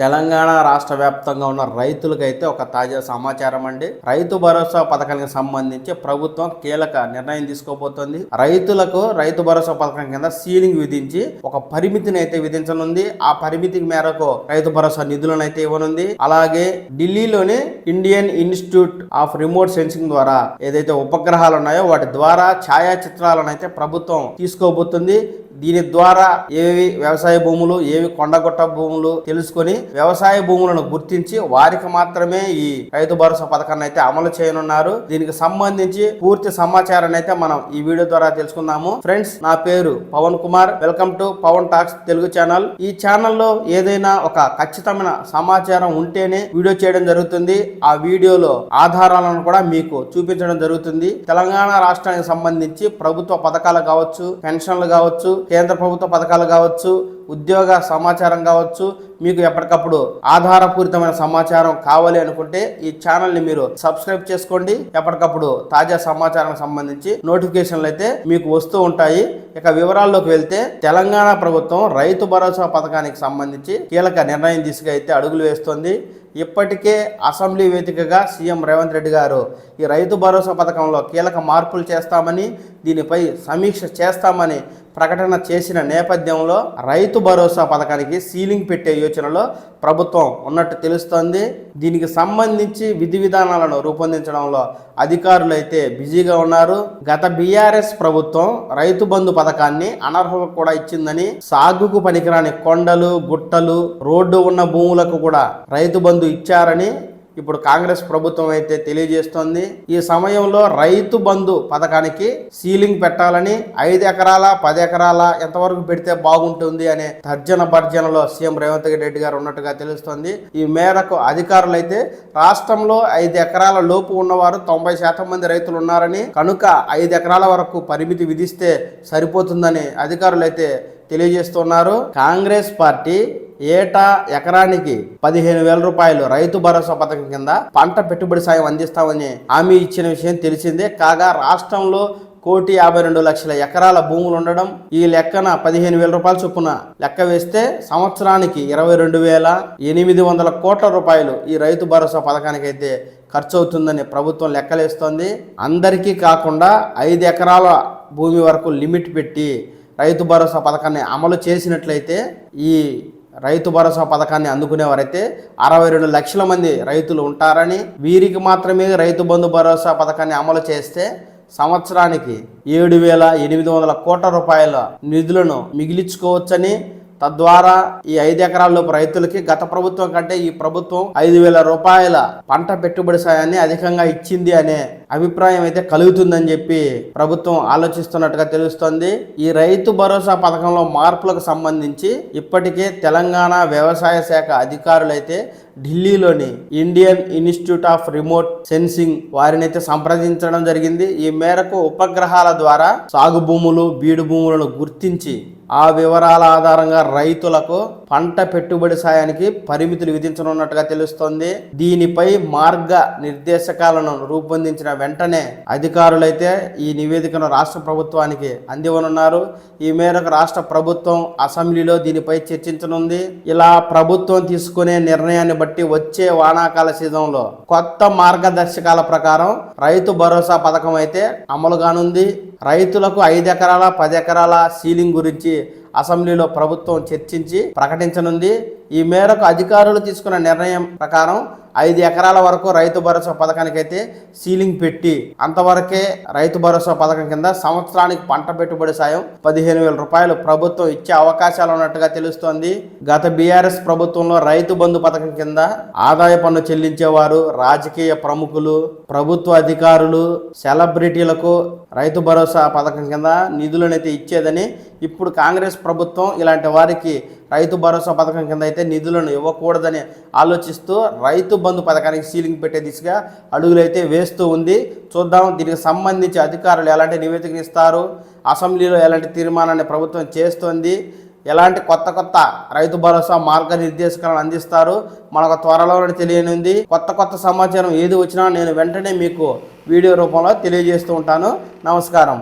తెలంగాణ రాష్ట్ర వ్యాప్తంగా ఉన్న రైతులకైతే ఒక తాజా సమాచారం అండి. రైతు భరోసా పథకానికి సంబంధించి ప్రభుత్వం కీలక నిర్ణయం తీసుకోబోతోంది. రైతులకు రైతు భరోసా పథకం కింద సీలింగ్ విధించి ఒక పరిమితిని అయితే విధించనుంది. ఆ పరిమితి మేరకు రైతు భరోసా నిధులను అయితే ఇవ్వనుంది. అలాగే ఢిల్లీలోని Indian Institute of Remote Sensing ద్వారా ఏదైతే ఉపగ్రహాలు ఉన్నాయో వాటి ద్వారా ఛాయాచిత్రాలను అయితే ప్రభుత్వం తీసుకోబోతుంది. దీని ద్వారా ఏవి వ్యవసాయ భూములు ఏవి కొండగొట్ట భూములు తెలుసుకొని వ్యవసాయ భూములను గుర్తించి వారికి మాత్రమే ఈ రైతు భరోసా పథకాన్ని అయితే అమలు చేయనున్నారు. దీనికి సంబంధించి పూర్తి సమాచారాన్ని అయితే మనం ఈ వీడియో ద్వారా తెలుసుకుందాము. ఫ్రెండ్స్ నా పేరు Pavan Kumar. Welcome to Pavan talks Telugu channel. ఈ ఛానల్లో ఏదైనా ఒక ఖచ్చితమైన సమాచారం ఉంటేనే వీడియో చేయడం జరుగుతుంది. ఆ వీడియోలో ఆధారాలను కూడా మీకు చూపించడం జరుగుతుంది. తెలంగాణ రాష్ట్రానికి సంబంధించి ప్రభుత్వ పథకాలు కావచ్చు పెన్షన్లు కావచ్చు కేంద్ర ప్రభుత్వ పథకాలు కావచ్చు ఉద్యోగ సమాచారం కావచ్చు మీకు ఎప్పటికప్పుడు ఆధారపూరితమైన సమాచారం కావాలి అనుకుంటే ఈ ఛానల్ని మీరు సబ్స్క్రైబ్ చేసుకోండి. ఎప్పటికప్పుడు తాజా సమాచారం సంబంధించి నోటిఫికేషన్లు అయితే మీకు వస్తూ ఉంటాయి. ఇక వివరాల్లోకి వెళ్తే తెలంగాణ ప్రభుత్వం రైతు భరోసా పథకానికి సంబంధించి కీలక నిర్ణయం తీసుకైతే అయితే అడుగులు వేస్తోంది. ఇప్పటికే అసెంబ్లీ వేదికగా సీఎం రేవంత్ రెడ్డి గారు ఈ రైతు భరోసా పథకంలో కీలక మార్పులు చేస్తామని దీనిపై సమీక్ష చేస్తామని ప్రకటన చేసిన నేపథ్యంలో రైతు భరోసా పథకానికి సీలింగ్ పెట్టే యోచనలో ప్రభుత్వం ఉన్నట్టు తెలుస్తోంది. దీనికి సంబంధించి విధి విధానాలను రూపొందించడంలో అధికారులు అయితే బిజీగా ఉన్నారు. గత బీఆర్ఎస్ ప్రభుత్వం రైతు బంధు పథకం పథకాన్ని అనర్హులకు కూడా ఇచ్చిందని సాగుకు పనికిరాని కొండలు గుట్టలు రోడ్డు ఉన్న భూములకు కూడా రైతు బంధు ఇచ్చారని ఇప్పుడు కాంగ్రెస్ ప్రభుత్వం అయితే తెలియజేస్తోంది ఈ సమయంలో రైతు బంధు పథకానికి సీలింగ్ పెట్టాలని ఐదు ఎకరాల పది ఎకరాల ఎంతవరకు పెడితే బాగుంటుంది అనే తర్జన భర్జనలో సీఎం రేవంత్ రెడ్డి గారు ఉన్నట్టుగా తెలుస్తోంది. ఈ మేరకు అధికారులు అయితే రాష్ట్రంలో ఐదు ఎకరాల లోపు ఉన్నవారు తొంభై శాతం మంది రైతులు ఉన్నారని కనుక ఐదు ఎకరాల వరకు పరిమితి విధిస్తే సరిపోతుందని అధికారులు అయితే తెలియజేస్తున్నారు. కాంగ్రెస్ పార్టీ ఏటా ఎకరానికి పదిహేను వేల రూపాయలు రైతు భరోసా పథకం కింద పంట పెట్టుబడి సాయం అందిస్తామని హామీ ఇచ్చిన విషయం తెలిసిందే. కాగా రాష్ట్రంలో కోటి యాభై రెండు లక్షల ఎకరాల భూములు ఉండడం ఈ లెక్కన పదిహేను వేల రూపాయల చొప్పున. లెక్క వేస్తే సంవత్సరానికి ఇరవై రెండు వేల ఎనిమిది వందల కోట్ల రూపాయలు ఈ రైతు భరోసా పథకానికి అయితే ఖర్చు అవుతుందని ప్రభుత్వం లెక్కలేస్తోంది. అందరికీ కాకుండా ఐదు ఎకరాల భూమి వరకు లిమిట్ పెట్టి రైతు భరోసా పథకాన్ని అమలు చేసినట్లయితే ఈ రైతు భరోసా పథకాన్ని అందుకునేవారైతే అరవై రెండు లక్షల మంది రైతులు ఉంటారని వీరికి మాత్రమే రైతు బంధు భరోసా పథకాన్ని అమలు చేస్తే సంవత్సరానికి ఏడు వేల ఎనిమిది వందల కోట్ల రూపాయల నిధులను మిగిలించుకోవచ్చని తద్వారా ఈ ఐదు ఎకరాల్లోపు రైతులకి గత ప్రభుత్వం కంటే ఈ ప్రభుత్వం ఐదు వేల రూపాయల పంట పెట్టుబడి సాయాన్ని అధికంగా ఇచ్చింది అనే అభిప్రాయం అయితే కలుగుతుందని చెప్పి ప్రభుత్వం ఆలోచిస్తున్నట్టుగా తెలుస్తోంది. ఈ రైతు భరోసా పథకంలో మార్పులకు సంబంధించి ఇప్పటికే తెలంగాణ వ్యవసాయ శాఖ అధికారులైతే ఢిల్లీలోని Indian Institute of Remote Sensing వారిని అయితే సంప్రదించడం జరిగింది. ఈ మేరకు ఉపగ్రహాల ద్వారా సాగు భూములు బీడు భూములను గుర్తించి ఆ వివరాల ఆధారంగా రైతులకు పంట పెట్టుబడి సాయానికి పరిమితులు విధించనున్నట్టుగా తెలుస్తోంది. దీనిపై మార్గ నిర్దేశకాలను రూపొందించిన వెంటనే అధికారులైతే ఈ నివేదికను రాష్ట్ర ప్రభుత్వానికి అందివనున్నారు ఈ మేరకు రాష్ట్ర ప్రభుత్వం అసెంబ్లీలో దీనిపై చర్చించనుంది. ఇలా ప్రభుత్వం తీసుకునే నిర్ణయాన్ని బట్టి వచ్చే వానాకాల సీజన్లో కొత్త మార్గదర్శకాల ప్రకారం రైతు భరోసా పథకం అయితే అమలు కానుంది. రైతులకు ఐదు ఎకరాల పది ఎకరాల సీలింగ్ గురించి అసెంబ్లీలో ప్రభుత్వం చర్చించి ప్రకటించనుంది. ఈ మేరకు అధికారులు తీసుకున్న నిర్ణయం ప్రకారం ఐదు ఎకరాల వరకు రైతు భరోసా పథకానికి అయితే సీలింగ్ పెట్టి అంతవరకే రైతు భరోసా పథకం కింద సంవత్సరానికి పంట పెట్టుబడి సాయం పదిహేను వేల రూపాయలు ప్రభుత్వం ఇచ్చే అవకాశాలు ఉన్నట్టుగా తెలుస్తోంది. గత బీఆర్ఎస్ ప్రభుత్వంలో రైతు బంధు పథకం కింద ఆదాయ పన్ను చెల్లించేవారు రాజకీయ ప్రముఖులు ప్రభుత్వ అధికారులు సెలబ్రిటీలకు రైతు భరోసా పథకం కింద నిధులనైతే ఇచ్చేదని ఇప్పుడు కాంగ్రెస్ ప్రభుత్వం ఇలాంటి వారికి రైతు భరోసా పథకం కింద అయితే నిధులను ఇవ్వకూడదని ఆలోచిస్తూ రైతు బంధు పథకానికి సీలింగ్ పెట్టే దిశగా అడుగులైతే వేస్తూ ఉంది. చూద్దాం దీనికి సంబంధించి అధికారులు ఎలాంటి నివేదికను ఇస్తారు? అసెంబ్లీలో ఎలాంటి తీర్మానాన్ని ప్రభుత్వం చేస్తోంది? ఎలాంటి కొత్త కొత్త రైతు భరోసా మార్గనిర్దేశకాలను అందిస్తారు? మనకు త్వరలోనే తెలియనుంది. కొత్త కొత్త సమాచారం ఏది వచ్చినా నేను వెంటనే మీకు వీడియో రూపంలో తెలియజేస్తూ ఉంటాను. నమస్కారం.